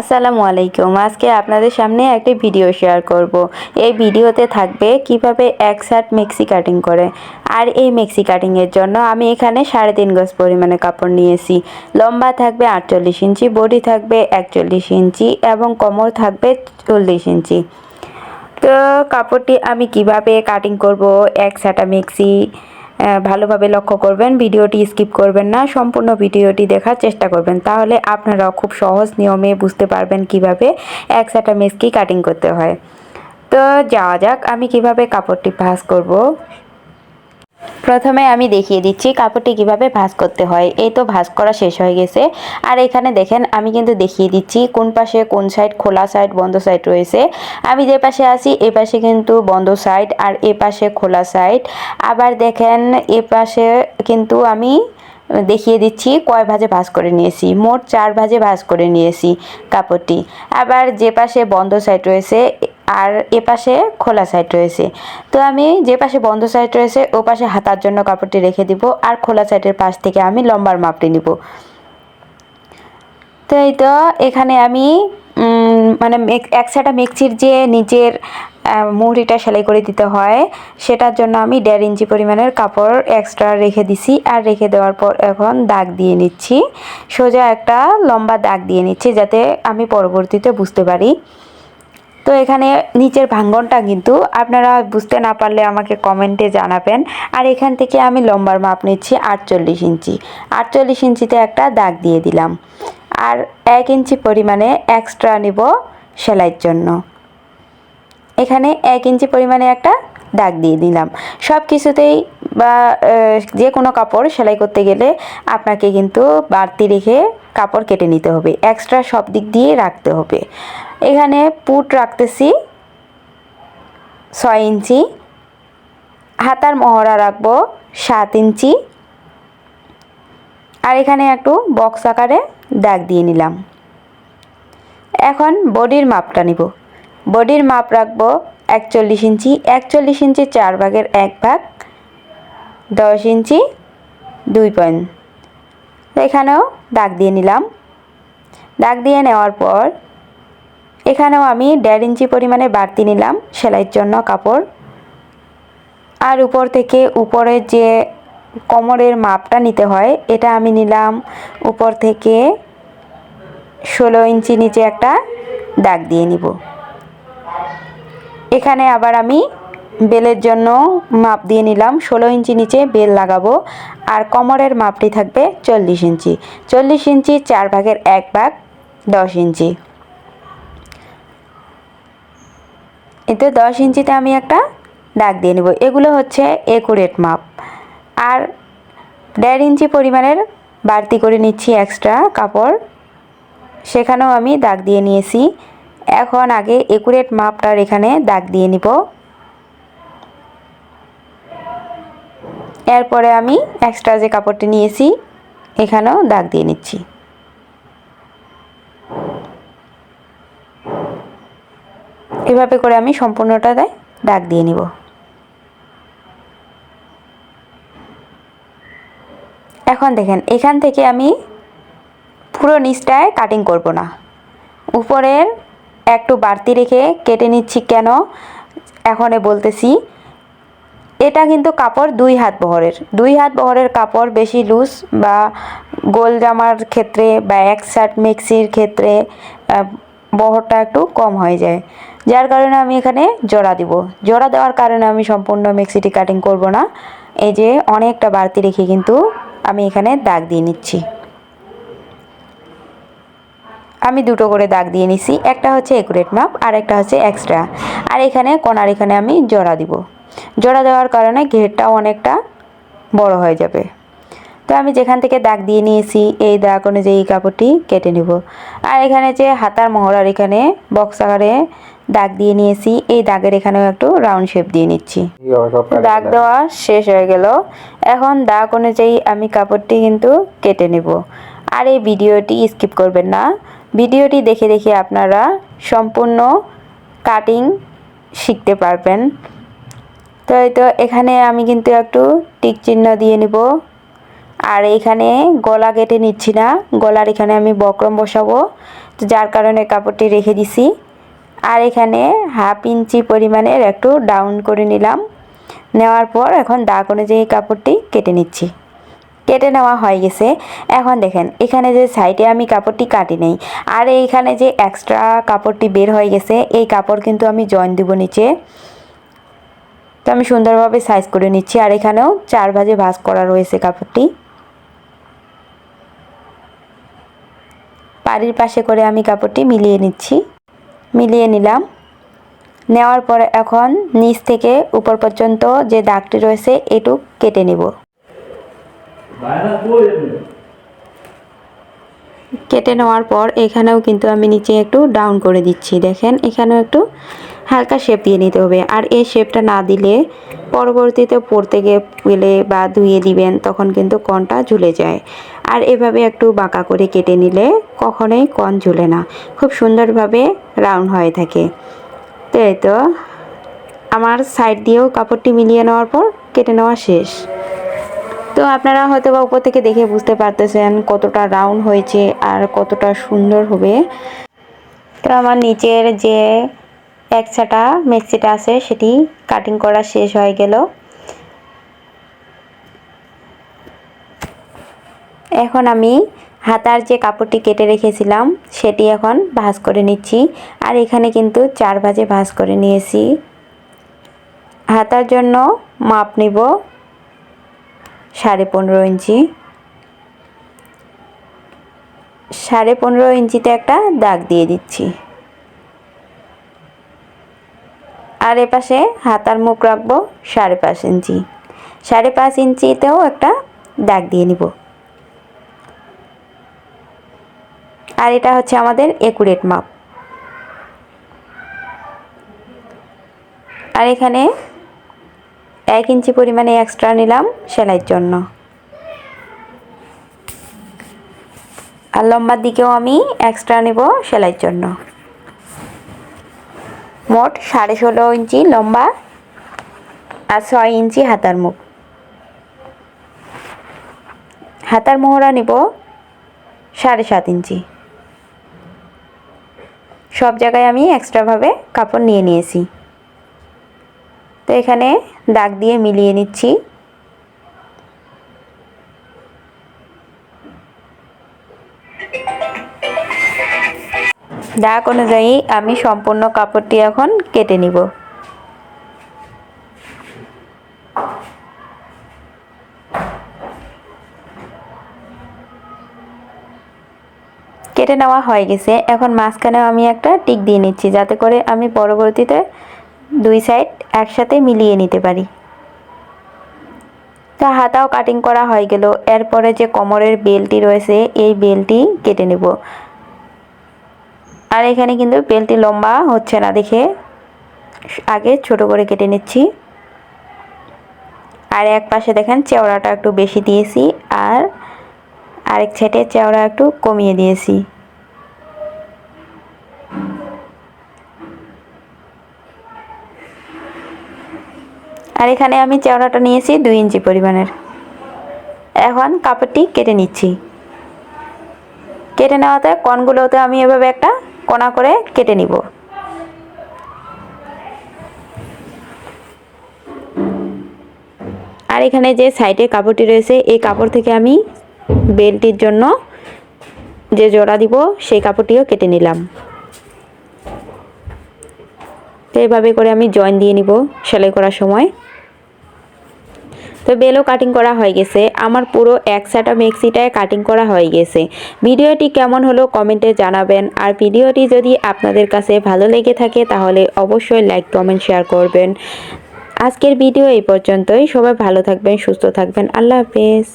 আসসালামু আলাইকুম। আজকে আপনাদের সামনে একটি ভিডিও শেয়ার করব। এই ভিডিওতে থাকবে কীভাবে এক শার্ট মেক্সি কাটিং করে। আর এই মেক্সি কাটিংয়ের জন্য আমি এখানে সাড়ে তিন গজ পরিমাণে কাপড় নিয়েছি। লম্বা থাকবে আটচল্লিশ ইঞ্চি, বডি থাকবে একচল্লিশ ইঞ্চি এবং কোমর থাকবে চল্লিশ ইঞ্চি। তো কাপড়টি আমি কীভাবে কাটিং করব? এক সাটা মেক্সি ভালোভাবে লক্ষ্য করবেন, ভিডিওটি স্কিপ করবেন না, সম্পূর্ণ ভিডিওটি দেখার চেষ্টা করবেন। তাহলে আপনারাও খুব সহজ নিয়মে বুঝতে পারবেন কীভাবে এক সাটা মেসকি কাটিং করতে হয়। তো যাওয়া যাক, আমি কীভাবে কাপড়টি ভাঁজ করব। প্রথমে আমি দেখিয়ে দিচ্ছি কাপড়টি কীভাবে ভাঁজ করতে হয়। এই তো ভাঁজ করা শেষ হয়ে গেছে। আর এখানে দেখেন, আমি কিন্তু দেখিয়ে দিচ্ছি কোন পাশে কোন সাইড খোলা সাইড বন্ধ সাইড রয়েছে। আমি যে পাশে আছি, এ পাশে কিন্তু বন্ধ সাইড আর এ পাশে খোলা সাইড আবার দেখেন, এ পাশে কিন্তু আমি দেখিয়ে দিচ্ছি কয় ভাজে ভাঁজ করে নিয়েছি। মোট চার ভাজে ভাঁজ করে নিয়েছি কাপড়টি। আবার যে পাশে বন্ধ সাইড রয়েছে আর এ পাশে খোলা সাইড রয়েছে। তো আমি যে পাশে বন্ধ সাইড রয়েছে ও পাশে হাতার জন্য কাপড়টি রেখে দিব আর খোলা সাইডের পাশ থেকে আমি লম্বার মাপটি নিব। তো এই তো এখানে আমি মানে এক সাইডা মিক্সির যে আহ, মুহুরিটা সেলাই করে দিতে হয় সেটার জন্য আমি দেড় ইঞ্চি পরিমাণের কাপড় এক্সট্রা রেখে দিছি আর রেখে দেওয়ার পর এখন দাগ দিয়ে নিচ্ছি। সোজা একটা লম্বা দাগ দিয়ে নিচ্ছি যাতে আমি পরবর্তীতে বুঝতে পারি। তো এখানে নিচের ভাঙ্গনটা কিন্তু আপনারা বুঝতে না পারলে আমাকে কমেন্টে জানাবেন। আর এখান থেকে আমি লম্বার মাপ নিচ্ছি আটচল্লিশ ইঞ্চি। আটচল্লিশ ইঞ্চিতে একটা দাগ দিয়ে দিলাম। আর এক ইঞ্চি পরিমাণে এক্সট্রা নিব সেলাইয়ের জন্য। এখানে এক ইঞ্চি পরিমাণে একটা দাগ দিয়ে দিলাম। সব কিছুতেই বা যে কোনো কাপড় সেলাই করতে গেলে আপনাকে কিন্তু বাড়তি রেখে কাপড় কেটে নিতে হবে। এক্সট্রা সব দিক দিয়ে রাখতে হবে। এখানে পুট রাখতেছি। ছয় ইঞ্চি। হাতার মহড়া রাখব সাত ইঞ্চি। আর এখানে একটু বক্স আকারে দাগ দিয়ে নিলাম। এখন বডির মাপটা নিব। বডির মাপ রাখব একচল্লিশ ইঞ্চি। একচল্লিশ ইঞ্চি চার ভাগের এক ভাগ দশ ইঞ্চি, দুই পয়েন্ট। এখানেও দাগ দিয়ে নিলাম। দাগ দিয়ে নেওয়ার পর এখানেও আমি দেড় ইঞ্চি পরিমাণে বাড়তি নিলাম সেলাইয়ের জন্য কাপড়। আর উপর থেকে উপরের যে কোমরের মাপটা নিতে হয়, এটা আমি নিলাম উপর থেকে ষোলো ইঞ্চি নিচে একটা দাগ দিয়ে নিব। এখানে আবার আমি বেলের জন্য মাপ দিয়ে নিলাম, ষোলো ইঞ্চি নিচে বেল লাগাবো, আর কোমরের মাপটি থাকবে চল্লিশ ইঞ্চি। চল্লিশ ইঞ্চি চার ভাগের এক ভাগ দশ ইঞ্চি। এতে দশ ইঞ্চিতে আমি একটা দাগ দিয়ে নেব। এগুলো হচ্ছে একুরেট মাপ। আর দেড় ইঞ্চি পরিমাণের বাড়তি করে নিচ্ছি এক্সট্রা কাপড়। সেখানেও আমি দাগ দিয়ে নিয়েছি। এখন আগে একুরেট মাপটার এখানে দাগ দিয়ে নিব। এরপরে আমি এক্সট্রা যে কাপড়টি নিয়েছি, এখানেও দাগ দিয়ে নিচ্ছি। এভাবে করে আমি সম্পূর্ণটাতে দাগ দিয়ে নিব। এখন দেখেন, এখান থেকে আমি পুরো নিচটায় কাটিং করব না। উপরের একটু বাড়তি রেখে কেটে নিচ্ছি কেন? এখনে বলতেছি এটা কিন্তু কাপড় দুই হাত বহরের। দুই হাত বহরের কাপড় বেশি লুজ বা গোল জামার ক্ষেত্রে বা এক শার্ট মিক্সির ক্ষেত্রে বহরটা একটু কম হয়ে যায়। যার কারণে আমি এখানে জোড়া দিব। জোড়া দেওয়ার কারণে আমি সম্পূর্ণ মিক্সিটি কাটিং করব না। এই যে অনেকটা বাড়তি রেখে কিন্তু আমি এখানে দাগ দিয়ে নিচ্ছি। আমি দুটো করে দাগ দিয়ে নিছি। একটা হচ্ছে একুরেট মাপ আর একটা হচ্ছে এক্সট্রা আর এখানে কোনার এখানে আমি জোড়া দিব। জোড়া দেওয়ার কারণে ঘেরটাও অনেকটা বড় হয়ে যাবে। তো আমি যেখান থেকে দাগ দিয়ে নিয়েছি, এই দাগ অনুযায়ী কাপড়টি কেটে নেব। আর এখানে যে হাতার মহড়ার এখানে বক্স আকারে দাগ দিয়ে নিয়েছি, এই দাগের এখানেও একটু রাউন্ড শেপ দিয়ে নিচ্ছি। দাগ দেওয়া শেষ হয়ে গেল। এখন দাগ অনুযায়ী আমি কাপড়টি কিন্তু কেটে নেব। আর এই ভিডিওটি স্কিপ করবেন না। ভিডিওটি দেখে দেখে আপনারা সম্পূর্ণ কাটিং শিখতে পারবেন। তো এখানে আমি কিন্তু একটু টিক চিহ্ন দিয়ে নিব। আর এখানে গলা কেটে নিচ্ছি না, গলার এখানে আমি বক্রম বসাবো যার কারণে কাপড়টি রেখে দিছি। আর এখানে হাফ ইঞ্চি পরিমাণের একটু ডাউন করে নিলাম। নেওয়ার পর এখন দাগ অনুযায়ী কাপড়টি কেটে নিচ্ছি। কেটে নেওয়া হয়ে গেছে। এখন দেখেন, এখানে যে সাইডে আমি কাপড়টি কাটি নেই, আর এইখানে যে এক্সট্রা কাপড়টি বের হয়ে গেছে, এই কাপড় কিন্তু আমি জয়েন দিব নিচে। তো আমি সুন্দরভাবে সাইজ করে নিচ্ছি। আর এখানেও চার ভাজে ভাজ করা রয়েছে কাপড়টি। পাড়ির পাশে করে আমি কাপড়টি মিলিয়ে নিচ্ছি। মিলিয়ে নিলাম। নেওয়ার পরে এখন নিচ থেকে উপর পর্যন্ত যে দাগটি রয়েছে এটু কেটে নিব। কেটে নেওয়ার পর এখানেও কিন্তু আমি নিচে একটু ডাউন করে দিচ্ছি। দেখেন, এখানেও একটু হালকা শেপ দিয়ে নিতে হবে। আর এই শেপটা না দিলে পরবর্তীতে পড়তে গেলে বা ধুয়ে দিবেন, তখন কিন্তু কনটা ঝুলে যায়। আর এভাবে একটু বাঁকা করে কেটে নিলে কখনোই কন ঝুলে না। খুব সুন্দরভাবে রাউন্ড হয়ে থাকে। তো এই তো, আমার সাইড দিয়েও কাপড়টি মিলিয়ে নেওয়ার পর কেটে নেওয়া শেষ। তো আপনারা হয়তো বা উপর থেকে দেখে বুঝতে পারতেছেন কতটা রাউন্ড হয়েছে আর কতটা সুন্দর হবে। তো আমার নিচের যে একসাটা মেক্সিটা আছে, সেটি কাটিং করা শেষ হয়ে গেল। এখন আমি হাতার যে কাপড়টি কেটে রেখেছিলাম, সেটি এখন ভাঁজ করে নিচ্ছি। আর এখানে কিন্তু চার ভাজে ভাঁজ করে নিয়েছি। হাতার জন্য মাপ নিব সাড়ে পনেরো ইঞ্চি। সাড়ে পনেরো ইঞ্চিতে একটা দাগ দিয়ে দিচ্ছি। আর এপাশে হাতার মুখ রাখব সাড়ে পাঁচ ইঞ্চি। সাড়ে পাঁচ ইঞ্চিতেও একটা দাগ দিয়ে নিব। আর এটা হচ্ছে আমাদের একুরেট মাপ আর এখানে এক ইঞ্চি পরিমাণে এক্সট্রা নিলাম সেলাইয়ের জন্য। আর লম্বার দিকেও আমি এক্সট্রা নেব সেলাইয়ের জন্য। মোট সাড়ে ষোলো ইঞ্চি লম্বা আর ছয় ইঞ্চি হাতার মুখ। হাতার মোহরা নিব সাড়ে সাত ইঞ্চি। সব জায়গায় আমি এক্সট্রাভাবে কাপড় নিয়ে নিয়েছি। তো এখানে দাগ দিয়ে মিলিয়ে নিচ্ছি। দাগ অনুযায়ী আমি সম্পূর্ণ কাপড়টি এখন কেটে নিব। কেটে নেওয়া হয়ে গেছে। এখন মাঝখানেও আমি একটা টিক দিয়ে নিচ্ছি, যাতে করে আমি পরবর্তীতে দুই সাইড একসাথে মিলিয়ে নিতে পারি। তা হাতাও কাটিং করা হয়ে গেল। এরপরে যে কোমরের বেলটি রয়েছে, এই বেলটি কেটে নেব। আর এখানে কিন্তু বেলটি লম্বা হচ্ছে না দেখে। আগে ছোট করে কেটে নিচ্ছি। আর এক পাশে দেখেন চেওড়াটা একটু বেশি দিয়েছি আর আরেক ছেটে চেওড়া একটু কমিয়ে দিয়েছি। আর এখানে আমি চেওড়াটা নিয়েছি দুই ইঞ্চি পরিমাণের। এখন কাপড়টি কেটে নিচ্ছি। কেটে নেওয়াতে কনগুলোতে আমি এভাবে একটা কোনা করে কেটে নিব। আর এখানে যে সাইডে কাপড়টি রয়েছে, এই কাপড় থেকে আমি বেলটির জন্য যে জোড়া দিব, সেই কাপড়টিও কেটে নিলাম। তো এভাবে করে আমি জয়েন দিয়ে নিব সেলাই করার সময়। তো বেলও কাটিং করা হয়ে গেছে। আমার পুরো এক সাটা মেক্সিটায় কাটিং করা হয়ে গেছে। ভিডিওটি কেমন হলো কমেন্টে জানাবেন। আর ভিডিওটি যদি আপনাদের কাছে ভালো লেগে থাকে তাহলে অবশ্যই লাইক কমেন্ট শেয়ার করবেন। আজকের ভিডিও এই পর্যন্তই। সবাই ভালো থাকবেন, সুস্থ থাকবেন। আল্লাহ হাফেজ।